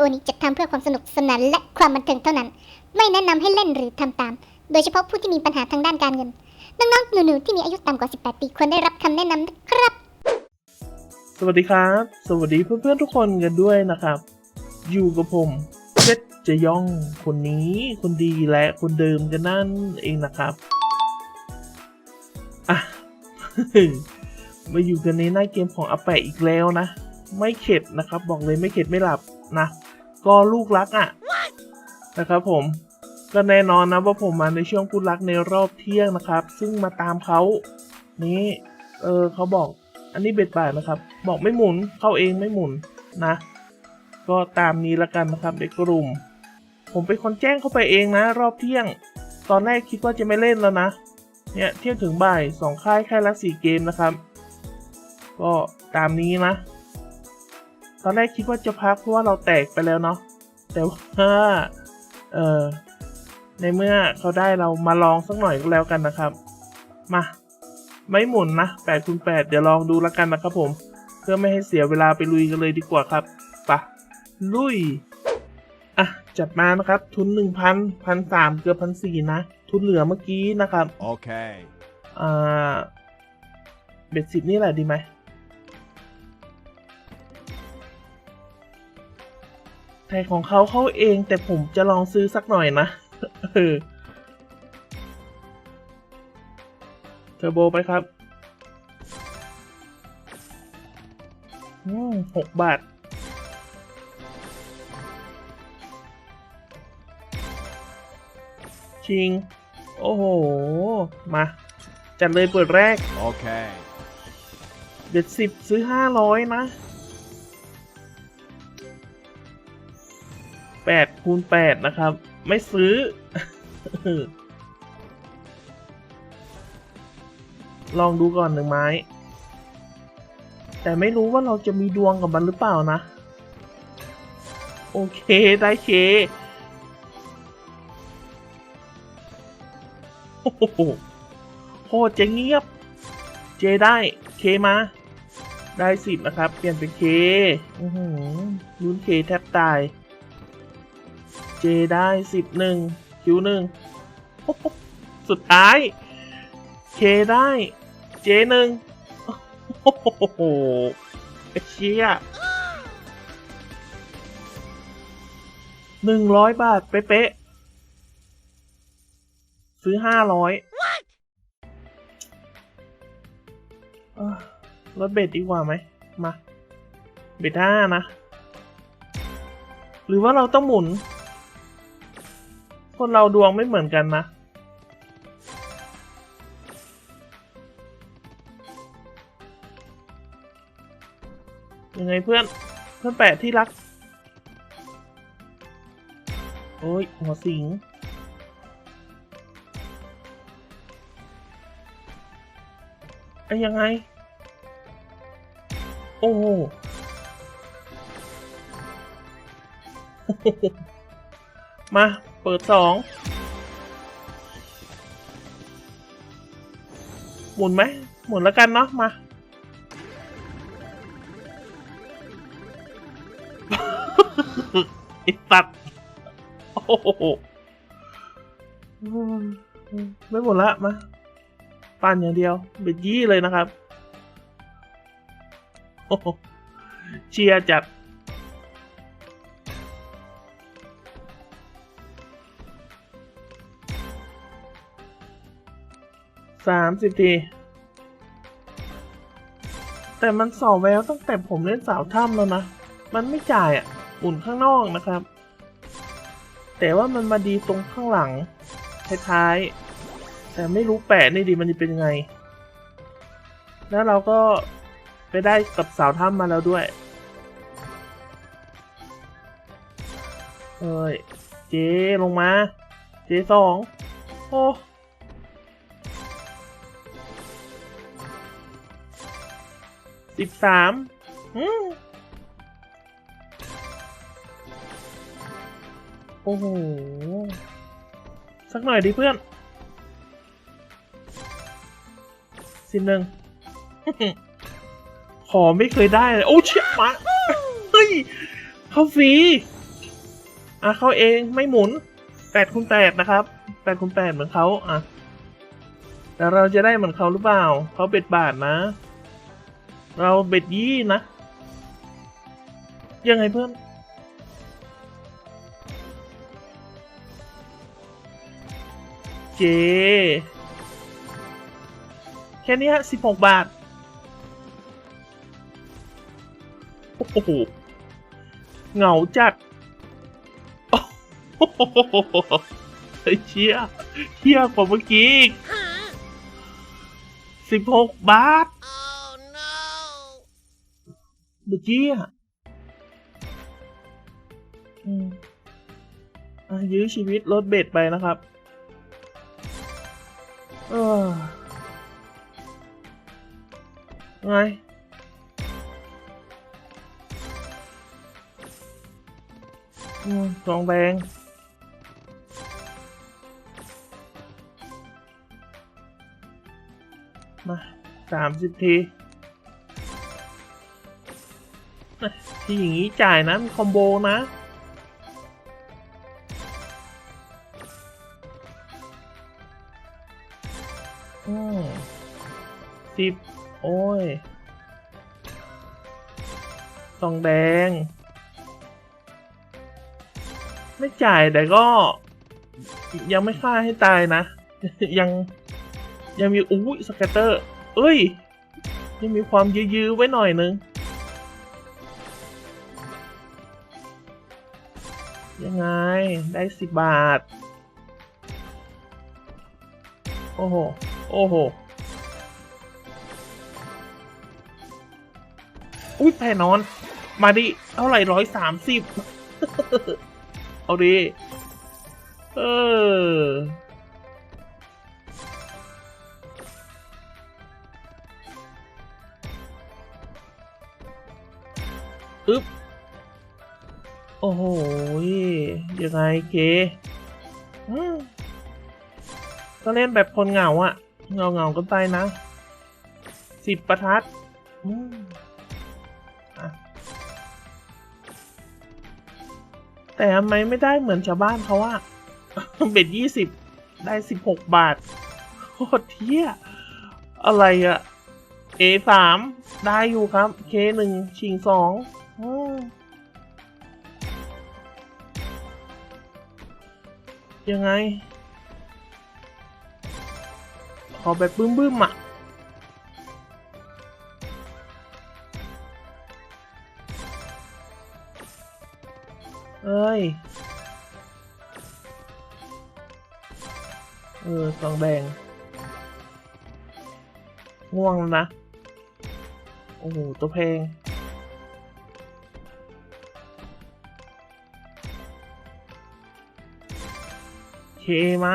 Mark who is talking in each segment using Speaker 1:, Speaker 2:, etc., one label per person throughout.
Speaker 1: โอนี้จัดทำเพื่อความสนุกสนานและความบันเทิงเท่านั้น ไม่แนะนำให้เล่นหรือทำตาม โดยเฉพาะผู้ที่มีปัญหาทางด้านการเงิน น้องๆหนูๆที่มีอายุต่ำกว่า 18 ปีควรได้รับคำแนะนำนะครับ
Speaker 2: สวัสดีครับ สวัสดีเพื่อนๆทุกคนกันด้วยนะครับ อยู่กับผมเพชรจะย่องคนนี้คนดีและคนเดิมกันนั่นเองนะครับอะมาอยู่กันในหน้าเกมของอาแปะอีกแล้วนะ ไม่เข็ดนะครับ บอกเลยไม่เข็ดไม่หลับนะ ก็ลูกรักอะ่ะนะครับผมก็แน่นอนนะว่าผมมาในช่วงพูดรักในรอบเที่ยงนะครับ ซึ่งมาตามเขานี่เออเขาบอกอันนี้เบ็ดบ่าทนะครับ บอกไม่หมุนเข้าเองไม่หมุนนะ ก็ตามนี้ละกันนะครับในกลุ่ม ผมเป็นคนแจ้งเข้าไปเองนะ รอบเที่ยง ตอนแรกคิดว่าจะไม่เล่นแล้วนะเนี่ยเที่ยงถึงบ่ายสองค่ายค่ายละสี่เกมนะครับ ก็ตามนี้นะ ตอนแรกคิดว่าจะพักเพราะว่าเราแตกไปแล้วเนาะแต่ว่าเออในเมื่อเขาได้เรามาลองสักหน่อยก็แล้วกันนะครับ มา ไม่หมุนนะ8คูณ8เดี๋ยวลองดูแล้วกันนะครับผม เพื่อไม่ให้เสียเวลาไปลุยกันเลยดีกว่าครับปะลุย อะ จัดมานะครับ ทุน1,000พันสามเกือบพันสี่นะ ทุนเหลือเมื่อกี้นะครับ
Speaker 3: Okay.
Speaker 2: อ่า เบ็ดสิบนี่แหละดีไหม แต่ของเขาเข้าเองแต่ผมจะลองซื้อสักหน่อยนะเออเทอร์โบไปครับอืมหกบาท ชิง โอ้โห มา จัดเลยเปิดแรก
Speaker 3: Okay.
Speaker 2: เด็ดสิบซื้อห้าร้อยนะ แปดคูณแปดนะครับ ไม่ซื้อ ลองดูก่อนหนึ่งไม้ แต่ไม่รู้ว่าเราจะมีดวงกับมันหรือเปล่านะ โอเค ได้เคโอ้โหโคตรจะเงียบ เจได้เคมาได้สิบนะครับ เปลี่ยนเป็นเค อือหือลุ้นเคแทบตาย เจได้สิบหนึ่งคิวหนึ่งโอ้โหสุดท้าย เคได้เจหนึ่งโอ้โหไอ้เชี่ยหนึ่งร้อยบาท เป๊ะๆซื้อห้าร้อยอะลดเบ็ดดีกว่าไหม มา เบ็ดห้านะ หรือว่าเราต้องหมุน คนเราดวงไม่เหมือนกันนะ ยังไงเพื่อน เพื่อนแปะที่รัก โอ้ย หัวสิงไอ้ยังไง โอ้โหมา เปิดสองหมุนไหมหมุนแล้วกันเนาะมา ไอ้ตัดโอ้โหไม่หมดละมาปั่นอย่างเดียวเบ็ดยี่เลยนะครับโอ้โหเชียร์จัด สามสิบที แต่มันสอแววตั้งแต่ผมเล่นสาวถ้ำแล้วนะ มันไม่จ่ายอะหมุนข้างนอกนะครับ แต่ว่ามันมาดีตรงข้างหลัง ท้ายๆ แต่ไม่รู้แปะนี่ดีมันจะเป็นยังไง แล้วเราก็ไปได้กับสาวถ้ำมาแล้วด้วย เอ้ย เจลงมา เจสอง โอ้ สิบสามอืมโอ้โห สักหน่อยดิเพื่อน สิบหนึ่ง ขอไม่เคยได้เลย โอ้เชี่ยมาเฮ้ย เข้าฟรี อะ เข้าเองไม่หมุนแปดคูณแปดนะครับแปดคูณแปดเหมือนเขาอะแต่เราจะได้เหมือนเขาหรือเปล่า เขาเบ็ดบาทนะ เราเบ็ดยี่นะ ยังไงเพื่อน เจ แค่นี้ฮะสิบหกบาท โอ้โห เหงาจัดโอ้โหไอ้เชี่ยเชี่ยกว่าเมื่อกี้สิบหกบาท เมื่อกี้อะอืมอะยื้อชีวิตลดเบ็ดไปนะครับ เออไงอืมทองแดงมาสามสิบทีเอ้ย ที่อย่างนี้จ่ายนะมีคอมโบนะอืมสิบโอ้ยทองแดง ไม่จ่ายแต่ก็ ยังไม่ฆ่าให้ตายนะ ยังยังมี อุ้ยสแกตเตอร์ เอ้ย ยังมีความยื้อๆไว้หน่อยนึง ยังไง ได้สิบบาท โอ้โห โอ้โห อุ้ยแผ่นอน มาดิ เท่าไหร่ร้อยสามสิบ เอาดิ เอออึ๊บ โอ้โหยังไงเคก็เล่นแบบคนเหงาอะเงาเงากันไปนะสิบประทัดแต่ทำไมไม่ได้เหมือนชาวบ้านเขาอะเบ็ดยี่สิบได้สิบหกบาทโคตรเที่ยอะไรอะ A สามได้อยู่ครับ K หนึ่งชิงสอง ยังไง ขอแบบบึ้มๆอะเอ้ย เออซองแดง ง่วงนะ โอ้โห ตัวเพลง มา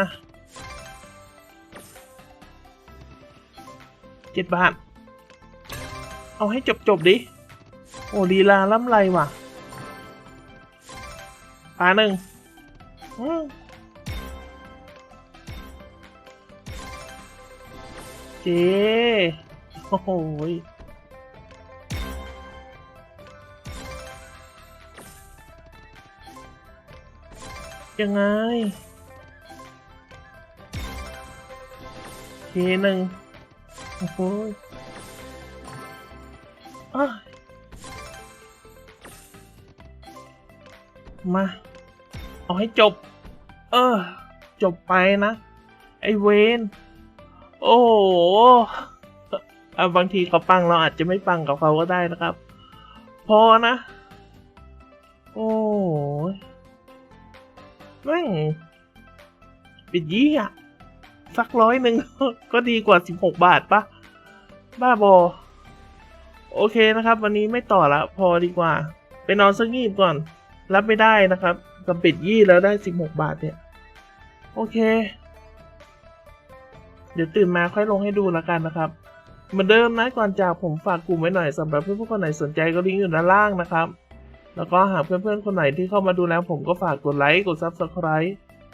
Speaker 2: เจ็ดบาท เอาให้จบจบๆดิ โอ้ลีลาล้ำไรว่ะปาหนึ่งอืมเจโอ้โหยังไง เคหนึ่งโอ้โหอ้ายมา เอาให้จบ เออ จบไปนะ ไอเวนโอ้โหอะบางทีเขาปังเราอาจจะไม่ปังกับเขาก็ได้นะครับ พอนะ โอ้ยแม่งปิดยี่อะ สักร้อยหนึ่งก็ดีกว่าสิบหกบาทปะบ้าบอ โอเคนะครับ วันนี้ไม่ต่อละ พอดีกว่า ไปนอนสักงีบก่อน รับไม่ได้นะครับกับปิดยี่แล้วได้สิบหกบาทเนี่ย โอเค เดี๋ยวตื่นมาค่อยลงให้ดูแล้วกันนะครับ เหมือนเดิมนะก่อนจากผมฝากกลุ่มไว้หน่อยสำหรับเพื่อนๆคนไหนสนใจก็ลิงก์อยู่ด้านล่างนะครับ แล้วก็หากเพื่อนๆคนไหนที่เข้ามาดูแล้วผมก็ฝากกดไลค์กด Subscribe